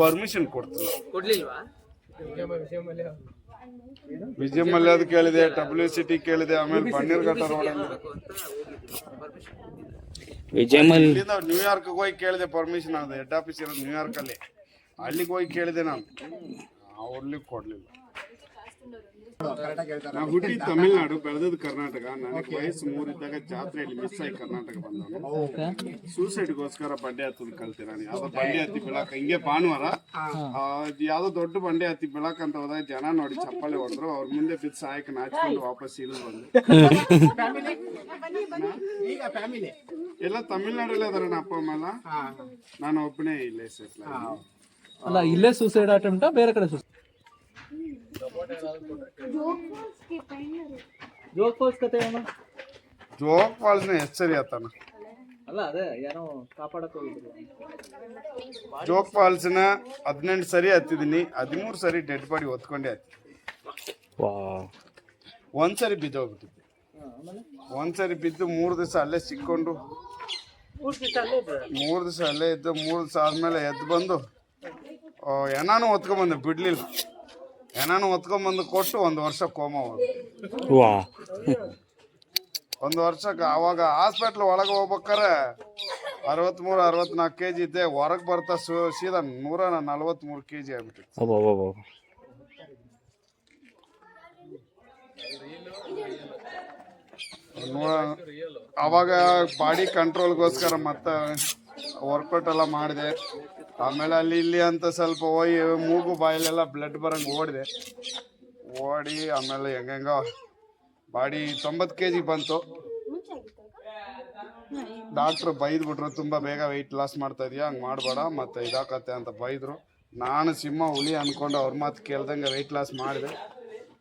Permission ಕೊಡ್ತಿಲ್ಲ ಕೊಡ್ಲಿಲ್ವಾ? ವಿಜಯ ಮಲ್ಯಾದ್ ಕೇಳಿದೆ W city ಕೇಳಿದೆ ಆಮೇಲೆ ಬನ್ನೀರ್ಘಟ್ಟ ಘಟ್ಟ ವಿಜಯ್ ಇಲ್ಲಿಂದ ನ್ಯೂಯಾರ್ಕ್ ಹೋಗಿ ಕೇಳಿದೆ ಪರ್ಮಿಷನ್ ಅದು ಹೆಡ್ ಆಫೀಸ್ ಇರೋದು ನ್ಯೂಯಾರ್ಕ್ ಅಲ್ಲಿ. ಅಲ್ಲಿಗೆ ಹೋಗಿ ಕೇಳಿದೆ ನಾನು. ಅವ್ರಲ್ಲಿ ಕೊಡ್ಲಿಲ್ಲ. ನಾವು ಹುಟ್ಟಿ ತಮಿಳ್ನಾಡು ಬೆಳೆದದ್ದು ಕರ್ನಾಟಕ. ನನಗೆ ವಯಸ್ಸು ಮೂರಿದ್ದಾಗ ಜಾತ್ರೆಯಲ್ಲಿ ಮಿಸ್ ಆಗಿ ಕರ್ನಾಟಕ ಬಂದವನು. ಸೂಸೈಡ್ಗೋಸ್ಕರ ಬಂಡೆ ಹತ್ತದ ಕಲ್ತೆ ನಾನು. ಯಾವ್ದೋ ಬಂಡೆ ಹತ್ತಿ ಬೆಳಕ. ಹಿಂಗೆ ಭಾನುವಾರ ಆ, ಅದ್ ಯಾವ್ದೋ ದೊಡ್ಡ ಬಂಡೆ ಹತ್ತಿ ಬೆಳಕ ಅಂತ ಹೋದಾಗ ಜನ ನೋಡಿ ಚಪ್ಪಾಳೆ ಹೊಡೆದ್ರು. ಅವ್ರ ಮುಂದೆ ಬಿದ್ದು ಸಹಾಯಕ ನಾಚ್ಕೊಂಡು ವಾಪಸ್ ಇಳಿದು ಬಂದೆ. ಈಗ ಫ್ಯಾಮಿಲಿ ಎಲ್ಲ ತಮಿಳ್ನಾಡಲ್ಲೇ ಅದಾರ ಅಪ್ಪ ಅಮ್ಮ ಎಲ್ಲ? ನಾನು ಒಬ್ಬನೇ ಇಲ್ಲೇ ಸೆಟ್ಲ ಅಲ್ಲ ಇಲ್ಲೇ ಸೂಸೈಡ್ ಅಟೆಂಪ್ಟಾ ಬೇರೆ ಕಡೆ ಸುಸೈಡ್ ಜೋಗ್ ಫಾಲ್ಸ್ ಕತೆ ಏನೋ? ಜೋಗ್ ಫಾಲ್ಸ್ನ ಎಚ್ಚರಿ ಸರಿ ಆತನ. ಅಲ್ಲ ಅದೇ ಏನೋ ಕಾಪಾಡಕ್ ಹೋಗಿದ್ರು. ಜೋಗ್ ಫಾಲ್ಸ್ನ ಹದಿನೆಂಟು ಸರಿ ಹತ್ತಿದೀನಿ ಹದಿಮೂರು ಸರಿ ಡೆಡ್ ಬಾಡಿ ಹೊತ್ಕೊಂಡೆ ಹತ್ತಿ. ಒಂದ್ಸರಿ ಬಿದ್ದೋಗ್ಬಿಟ್ಟಿದ್ದೆ ಒಂದ್ಸರಿ ಬಿದ್ದು ಮೂರು ದಿವಸ ಅಲ್ಲೇ ಸಿಕ್ಕೊಂಡು ಮೂರ್ ದಿವಸ ಅಲ್ಲೇ ಮೂರು ದಿವಸ ಅಲ್ಲೇ ಇದ್ದು ಮೂರು ದಿವಸ ಆದ್ಮೇಲೆ ಎದ್ದು ಬಂದು ಏನಾನು ಹೊತ್ಕೊಂಡ್ಬಂದೆ ಬಿಡ್ಲಿಲ್ಲ. ಎನಾನು ಹೊತ್ಕೊಂಬಂದು ಕೊಟ್ಟು ಒಂದು ವರ್ಷ ಕೋಮ ವಾ. ಒಂದು ವರ್ಷಕ್ಕೆ ಅವಾಗ ಹಾಸ್ಪಿಟ್ಲ್ ಒಳಗೆ ಹೋಗ್ಬೇಕಾರೆ ಅರವತ್ಮೂರು ಅರವತ್ನಾಲ್ಕು ಕೆ ಜಿ ಇದ್ದೆ. ಹೊರಗೆ ಬರ್ತಾ ಸು ಸೀದಾ ನೂರ ನಲ್ವತ್ಮೂರು ಕೆ ಜಿ ಆಗ್ಬಿಟ್ಟಿತ್ತು ಅವಾಗ ಬಾಡಿ ಕಂಟ್ರೋಲ್ಗೋಸ್ಕರ ಮತ್ತೆ ವರ್ಕೌಟ್ ಎಲ್ಲ ಮಾಡಿದೆ. ಆಮೇಲೆ ಅಲ್ಲಿ ಇಲ್ಲಿ ಅಂತ ಸ್ವಲ್ಪ ಹೋಗಿ ಮೂಗು ಬಾಯಲ್ಲೆಲ್ಲ ಬ್ಲಡ್ ಬರಂಗೆ ಓಡಿದೆ. ಓಡಿ ಆಮೇಲೆ ಹೆಂಗ ಬಾಡಿ ತೊಂಬತ್ತು ಕೆ ಜಿ ಬಂತು. ಡಾಕ್ಟ್ರು ಬೈದ್ಬಿಟ್ರು, ತುಂಬ ಬೇಗ ವೆಯ್ಟ್ ಲಾಸ್ ಮಾಡ್ತಾ ಇದೀಯ? ಹಂಗೆ ಮಾಡಬೇಡ, ಮತ್ತು ಇದಾಕತ್ತೆ ಅಂತ ಬೈದರು. ನಾನು ಸಿಂಹ ಹುಲಿ ಅಂದ್ಕೊಂಡು ಅವ್ರ ಮಾತು ಕೇಳ್ದಂಗೆ ವೆಯ್ಟ್ ಲಾಸ್ ಮಾಡಿದೆ.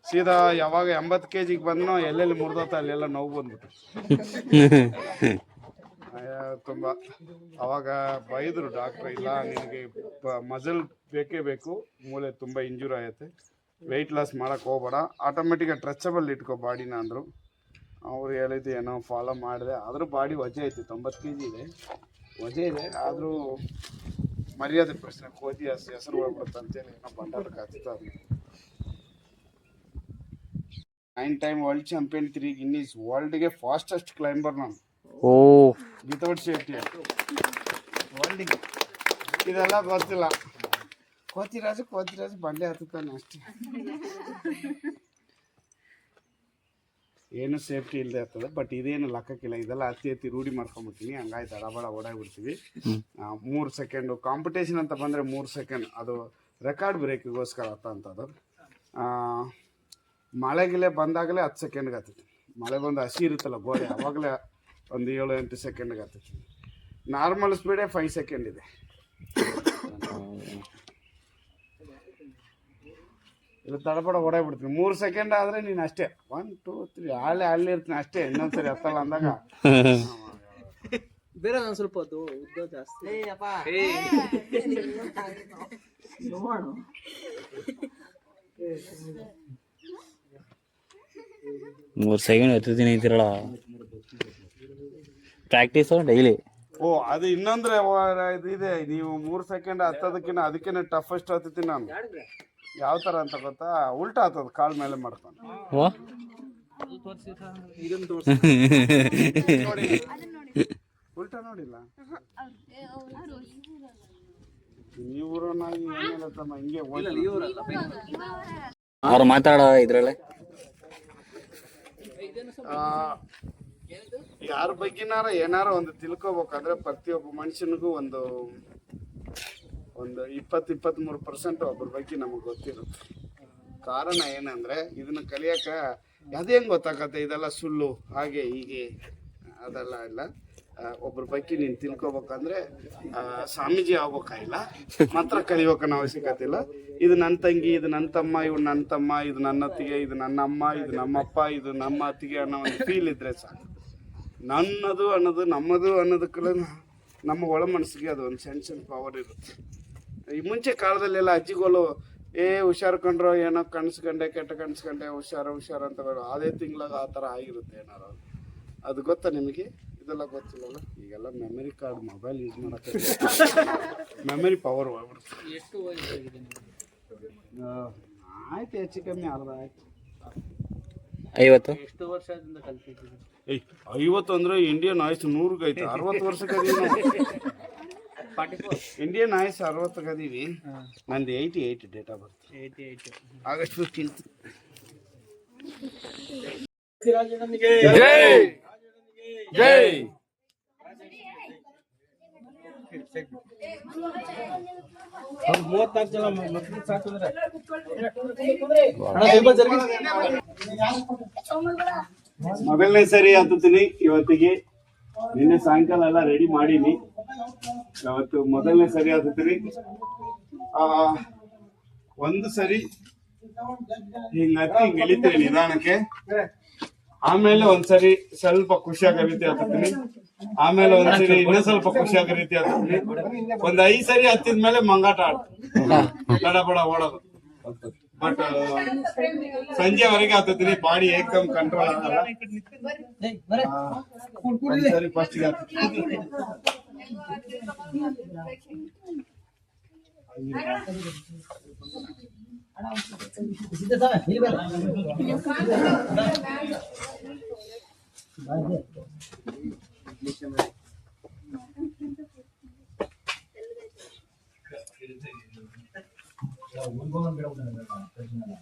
ಸೀದಾ ಯಾವಾಗ ಎಂಬತ್ತು ಕೆ ಜಿಗೆ ಬಂದನೋ, ಎಲ್ಲೆಲ್ಲಿ ಮುರಿದೋತ ಅಲ್ಲೆಲ್ಲ ನೋವು ಬಂದ್ಬಿಟ್ಟು ತುಂಬ ಅವಾಗ ಬೈದರು ಡಾಕ್ಟ್ರ್, ಇಲ್ಲ, ನಿನಗೆ ಮಜಲ್ ಬೇಕೇ ಬೇಕು, ಮೂಳೆ ತುಂಬ ಇಂಜೂರ್ ಆಗುತ್ತೆ ವೆಯ್ಟ್ ಲಾಸ್ ಮಾಡೋಕೆ ಹೋಗ್ಬೇಡ ಆಟೋಮೆಟಿಕಾಗಿ ಟ್ರಚಬಲ್ ಇಟ್ಕೋ ಬಾಡಿನ ಅಂದರು. ಅವ್ರು ಹೇಳಿದ್ದು ಏನೋ ಫಾಲೋ ಮಾಡಿದೆ, ಆದರೂ ಬಾಡಿ ವಜೆ ಐತೆ ತೊಂಬತ್ತು ಕೆ ಇದೆ, ವಜೆ ಇದೆ, ಆದರೂ ಮರ್ಯಾದೆ ಪ್ರಶ್ನೆ, ಕೋತಿ ಹಸ್- ಹೆಸರು ಹೋಗ್ಬಿಡುತ್ತೆ ಅಂತೇಳಿ ಏನೋ nine time world champion three Guinness ವರ್ಲ್ಡ್ಗೆ fastest climber ನಾನು. ಓ. ವಿತೌಟ್ ಸೇಫ್ಟಿ ಇದೆಲ್ಲ ಗೊತ್ತಿಲ್ಲ. ಕೋತಿರಾಜು ಕೋತಿರಾಜು ಬಂಡೆ ಹತ್ತುತ್ತಾನೆ ಅಷ್ಟೇ. ಏನು ಸೇಫ್ಟಿ ಇಲ್ಲದೆ ಇರ್ತದೆ ಬಟ್ ಇದೇನು ಲೆಕ್ಕಕ್ಕಿಲ್ಲ. ಇದೆಲ್ಲ ಅತಿ ಅತಿ ರೂಢಿ ಮಾಡ್ಕೊಂಬಿಡ್ತೀನಿ ಹಂಗಾಯ್ತು ಅಡಬಡ ಓಡಾಡ್ಬಿಡ್ತೀವಿ. ಮೂರು ಸೆಕೆಂಡು ಕಾಂಪಿಟೇಷನ್ ಅಂತ ಬಂದರೆ ಮೂರು ಸೆಕೆಂಡ್ ಅದು ರೆಕಾರ್ಡ್ ಬ್ರೇಕಿಗೋಸ್ಕರ ಅಂತ ಅಂತದ್ದು. ಆ, ಮಳೆ ಗಿಲೆ ಬಂದಾಗಲೇ ಹತ್ತು ಸೆಕೆಂಡ್ಗೆ ಹತ್ತೈತಿ ಮಳೆ ಬಂದು ಹಸಿ ಇರುತ್ತಲ್ಲ ಗೋಡೆ ಅವಾಗಲೇ ಒಂದು ಏಳು ಎಂಟು ಸೆಕೆಂಡ್ಗೆ ಆಗತ್ತೆ. ನಾರ್ಮಲ್ ಸ್ಪೀಡೇ ಫೈವ್ ಸೆಕೆಂಡ್ ಇದೆ. ಇಲ್ಲ ತಡಪಡ ಓಡಾಡ್ಬಿಡ್ತೀನಿ ಮೂರು ಸೆಕೆಂಡ್ ಆದರೆ ನೀನು ಅಷ್ಟೇ. ಒನ್ ಟೂ ತ್ರೀ ಆಳೆ ಅಲ್ಲಿ ಇರ್ತೀನಿ ಅಷ್ಟೇ. ಇನ್ನೊಂದ್ಸರಿ ಹತ್ತಲ್ಲ ಅಂದಾಗ. ಬೇರೆ ಒಂದ್ ಸ್ವಲ್ಪ ಅದು ಉದ್ದ ಜಾಸ್ತಿ. ಮೂರು ಸೆಕೆಂಡ್ ಹತ್ತಿರ್ತೀನಿ ಅಂತೀರಲ್ಲ. ಪ್ರಾಕ್ಟೀಸು ಡೈಲಿ ಓ ಅದು ಇನ್ನೊಂದ್ರೆ ಇದು ನೀವು ಮೂರು ಸೆಕೆಂಡ್ ಹತ್ತೋದಕ್ಕಿಂತ ಅದಕ್ಕಿಂತ ಟಫೆಸ್ಟ್ ಹತ್ತೀನಿ ನಾನು. ಯಾವ ಥರ ಅಂತ ಗೊತ್ತಾ? ಉಲ್ಟಾ ಹತ್ತದ ಕಾಲ್ ಮೇಲೆ ಇದನ್ನ ತೋರ್ಸು. ಉಲ್ಟಾ ನೋಡಿಲ್ಲ? ಏನಿಲ್ಲ ತಮ್ಮ ಹಿಂಗೆ ಅವ್ರು ಮಾತಾಡೋ ಇದ್ರಲ್ಲೇ? ಯಾರ ಬಗ್ಗೆನಾರ ಏನಾರ ಒಂದು ತಿಳ್ಕೊಬೇಕಂದ್ರೆ ಪ್ರತಿಯೊಬ್ಬ ಮನುಷ್ಯನಿಗೂ ಒಂದು ಒಂದು ಇಪ್ಪತ್ತು ಮೂರು ಪರ್ಸೆಂಟ್ ಒಬ್ಬರ ಬಗ್ಗೆ ನಮಗೆ ಗೊತ್ತಿರುತ್ತೆ. ಕಾರಣ ಏನಂದ್ರೆ ಇದನ್ನ ಕಲಿಯಕ ಹೆಂಗ್ ಗೊತ್ತಾಗತ್ತೆ? ಇದೆಲ್ಲ ಸುಳ್ಳು, ಹಾಗೆ, ಹೀಗೆ, ಅದೆಲ್ಲ ಇಲ್ಲ. ಒಬ್ಬರ ಬಗ್ಗೆ ನೀನು ತಿಳ್ಕೊಬೇಕಂದ್ರೆ ಸ್ವಾಮೀಜಿ ಆಗ್ಬೇಕಾಗಿಲ್ಲ ಮಾತ್ರ ಕಲಿಬೇಕನ್ನೋ ಅವಶ್ಯಕತೆ ಇಲ್ಲ. ಇದು ನನ್ನ ತಂಗಿ, ಇದು ನನ್ನ ತಮ್ಮ, ಇವ್ನು ನನ್ನ ತಮ್ಮ, ಇದು ನನ್ನ ಅತ್ತಿಗೆ ಇದು ನನ್ನ ಅಮ್ಮ ಇದು ನಮ್ಮಪ್ಪ, ಇದು ನಮ್ಮ ಅತ್ತಿಗೆ ಅನ್ನೋ ಒಂದು ಫೀಲ್ ಇದ್ರೆ ಸಾಕು. ನನ್ನದು ಅನ್ನೋದು ನಮ್ಮದು ಅನ್ನೋದಕ್ಕೆಲ್ಲ ನಮ್ಮ ಒಳ ಮನಸ್ಸಿಗೆ ಅದು ಒಂದು ಸಣ್ಣ ಸಣ್ಣ ಪವರ್ ಇರುತ್ತೆ. ಈ ಮುಂಚೆ ಕಾಲದಲ್ಲೆಲ್ಲ ಅಜ್ಜಿಗಳು ಏ ಹುಷಾರು ಕಂಡ್ರೋ ಏನೋ ಕಣ್ಸ್ಕೊಂಡೆ ಕೆಟ್ಟ ಕಣ್ಸ್ಕೊಂಡೆ ಹುಷಾರು ಹುಷಾರು ಅಂತ ಬೇಡ ಅದೇ ತಿಂಗ್ಳಾಗ ಆ ಥರ ಆಗಿರುತ್ತೆ ಏನಾರು ಅದು. ಗೊತ್ತಾ ನಿಮಗೆ? ಇದೆಲ್ಲ ಗೊತ್ತಿಲ್ಲಲ್ಲ? ಈಗೆಲ್ಲ ಮೆಮರಿ ಕಾರ್ಡ್ ಮೊಬೈಲ್ ಯೂಸ್ ಮಾಡೋಕ್ಕೆ ಮೆಮರಿ ಪವರ್ ಹೋಗ್ಬಿಡುತ್ತೆ? ಆಯ್ತು ಹೆಚ್ಚು ಕಮ್ಮಿ ಅರ್ಧ ಆಯ್ತು. ಐವತ್ತು? ಎಷ್ಟು ವರ್ಷದಿಂದ ಕಲ್ತಿದ್ದೀರಿ? ಏಯ್ ಐವತ್ತು ಅಂದ್ರೆ ಇಂಡಿಯನ್ ಆಯ್ಸ್ ನೂರಿಗೆ ಐತೆ ಅರವತ್ತು ವರ್ಷಕ್ಕೆ ಫಾರ್ಟಿ ಫೋರ್ ಇಂಡಿಯನ್ ಆಯ್ಸ್ ಅರವತ್ತಕ್ಕೆ ಅದೀವಿ ನಂದು eighty eight date of birth eighty eight August fifteenth ಮೂವತ್ನಾಲ್ಕು ಜನ ಮಕ್ಕಳು ಸಾಕಿದ್ರೆ. ಮೊದಲನೇ ಸರಿ ಹತ್ತುತ್ತೀನಿ. ಇವತ್ತಿಗೆ ನಿನ್ನೆ ಸಾಯಂಕಾಲ ಎಲ್ಲ ರೆಡಿ ಮಾಡೀನಿ. ಇವತ್ತು ಮೊದಲನೇ ಸರಿ ಹತ್ತುತ್ತೀನಿ. ಆ ಒಂದು ಸರಿ ಹಿಂಗ್ ಹತ್ತಿ ಹಿಂಗ್ ಇಳಿತೀನಿ ನಿಧಾನಕ್ಕೆ. ಆಮೇಲೆ ಒಂದ್ಸರಿ ಸ್ವಲ್ಪ ಖುಷಿಯಾಗಿ ರೀತಿ ಹತ್ತೀನಿ ಆಮೇಲೆ ಒಂದ್ಸರಿ ಇನ್ನೂ ಸ್ವಲ್ಪ ಖುಷಿಯಾಗೋ ರೀತಿ ಹತ್ತೀನಿ ಒಂದ್ ಐದ್ ಸರಿ ಹತ್ತಿದ್ಮೇಲೆ ಮಂಗಾಟ ಆಡ್ತೀನಿ ಬಡ ಬಡ ಓಡೋದು. ಬಟ್ ಸಂಜೆವರೆಗೆ ಹತ್ತೀನಿ ಬಾಡಿ ಏಕದಮ್ ಕಂಟ್ರೋಲ್ ಆಗಲ್ಲ. geçemedik. Ya uygulan bir oldu ne var?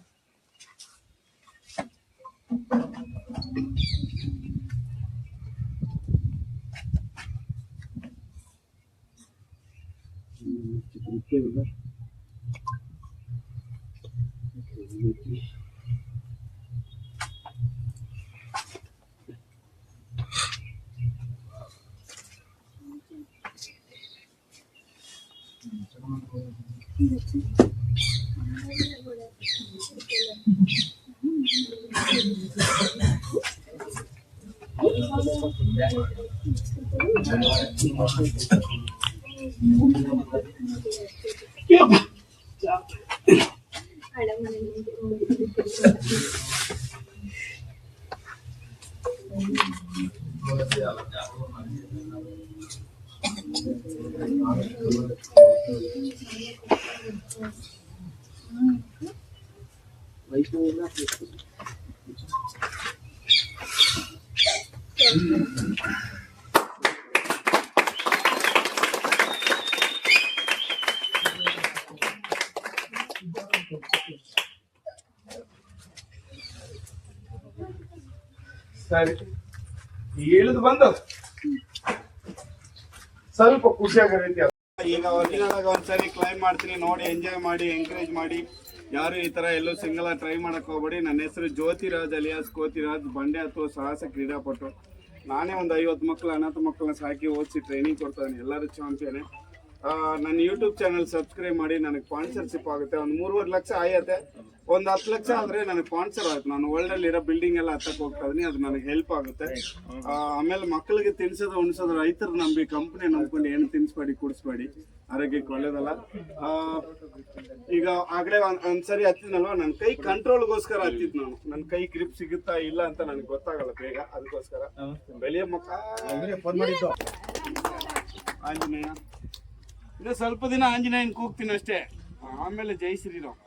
Thank you. ಒಂದ್ಸರಿ ಫಸ್ಟ್ ಸರಿ. ಇಳಿದು ಬಂದು. ಸ್ವಲ್ಪ ಖುಷಿಯಾಗ ರೀತಿ. ಈಗ ಆಗಿ ಒಂದ್ಸರಿ ಕ್ಲೈಮ್ ಮಾಡ್ತೀನಿ, ನೋಡಿ ಎಂಜಾಯ್ ಮಾಡಿ ಎಂಕರೇಜ್ ಮಾಡಿ. ಯಾರು ಈ ತರ ಎಲ್ಲೂ ಸಿಂಗಲ್ ಟ್ರೈ ಮಾಡಕ್ ಹೋಗ್ಬೇಡಿ. ನನ್ನ ಹೆಸರು ಜ್ಯೋತಿರಾಜ್ ಅಲಿಯಾಸ್, ಕೋತಿರಾಜ್ ಬಂಡೆ ಅಥವಾ ಸಾಹಸ ಕ್ರೀಡಾಪಟು. ನಾನೇ ಒಂದು ಐವತ್ತು ಮಕ್ಕಳು ಅನಾಥ ಮಕ್ಕಳನ್ನ ಸಾಕಿ ಓದಿಸಿ ಟ್ರೈನಿಂಗ್ ಕೊಡ್ತಾನೆ ಎಲ್ಲರೂ ಚಾಂಪಿಯನ್ ನನ್ನ ಯೂಟ್ಯೂಬ್ ಚಾನಲ್ ಸಬ್ಸ್ಕ್ರೈಬ್ ಮಾಡಿ, ನನಗೆ ಸ್ಪಾನ್ಸರ್ಶಿಪ್ ಆಗುತ್ತೆ. ಒಂದು ಮೂರುವರೆ ಲಕ್ಷ ಆಯತ್ತೆ. ಒಂದು ಹತ್ತು ಲಕ್ಷ ಆದರೆ ನನಗೆ ಸ್ಪಾನ್ಸರ್ ಆಗುತ್ತೆ. ನಾನು ವರ್ಲ್ಡ್ ಅಲ್ಲಿ ಇರೋ ಬಿಲ್ಡಿಂಗ್ ಎಲ್ಲ ಹತ್ತಕ್ಕೆ ಹೋಗ್ತಾ ಇದೀನಿ. ಅದು ನನಗೆ ಹೆಲ್ಪ್ ಆಗುತ್ತೆ. ಆಮೇಲೆ ಮಕ್ಕಳಿಗೆ ತಿನ್ಸೋದು, ಉಣಿಸೋದು ರೈತರು ನಂಬಿ ಕಂಪ್ನಿ ನಂಬ್ಕೊಂಡು ಏನು ತಿನ್ಸ್ಬೇಡಿ, ಕುಡಿಸ್ಬೇಡಿ. ಆರೋಗ್ಯಕ್ಕೆ ಒಳ್ಳೇದಲ್ಲ. ಆ, ಈಗ ಆಗ್ಲೇ ಒಂದು ಒಂದ್ಸರಿ ಹತ್ತಿದ್ನಲ್ವ? ನನ್ನ ಕೈ ಕಂಟ್ರೋಲ್ಗೋಸ್ಕರ ಹತ್ತಿದ್ ನಾನು. ನನ್ನ ಕೈ ಗ್ರಿಪ್ ಸಿಗುತ್ತಾ ಇಲ್ಲ ಅಂತ ನನಗೆ ಗೊತ್ತಾಗಲ್ಲ ಬೇಗ ಅದಕ್ಕೋಸ್ಕರ. ಬೆಳೆಯ ಮಾಡಿದ್ದು. ಆಂಜನೇಯ. ಇನ್ನು ಸ್ವಲ್ಪ ದಿನ ಆಂಜನೇಯನ್ ಕೂಗ್ತೀನಿ ಅಷ್ಟೇ. ಆಮೇಲೆ ಜೈ ಶ್ರೀರಾಮ್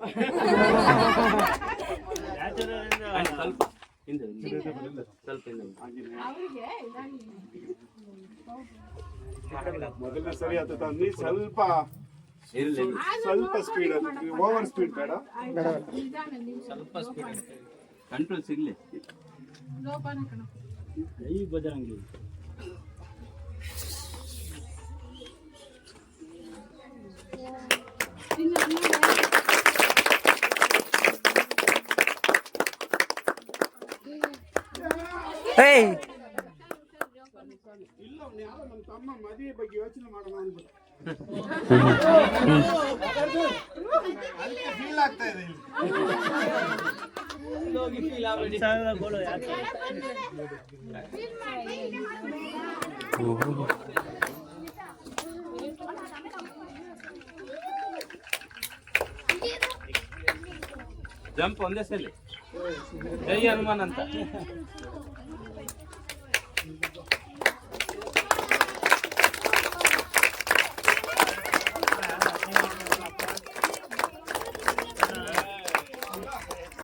ಮೊದಲನೇ ಸರಿ ಅದು ತಂದು ಸ್ವಲ್ಪ ಸ್ವಲ್ಪ ಸ್ಪೀಡ್ ಓವರ್ ಸ್ಪೀಡ್ ಬೇಡ. ಸ್ವಲ್ಪ ಸ್ಪೀಡ್ ಕಂಟ್ರೋಲ್ ಸಿಗ್ಲಿ ಇಲ್ಲ ಅವ್ನು ಯಾರೋ ನಮ್ಮ ತಮ್ಮ ಮದುವೆ ಬಗ್ಗೆ ಯೋಚನೆ ಮಾಡೋಣ ಜಂಪ್ ಒಂದೇ ಸಲ. ಜೈ ಹನುಮಾನ್ ಅಂತ.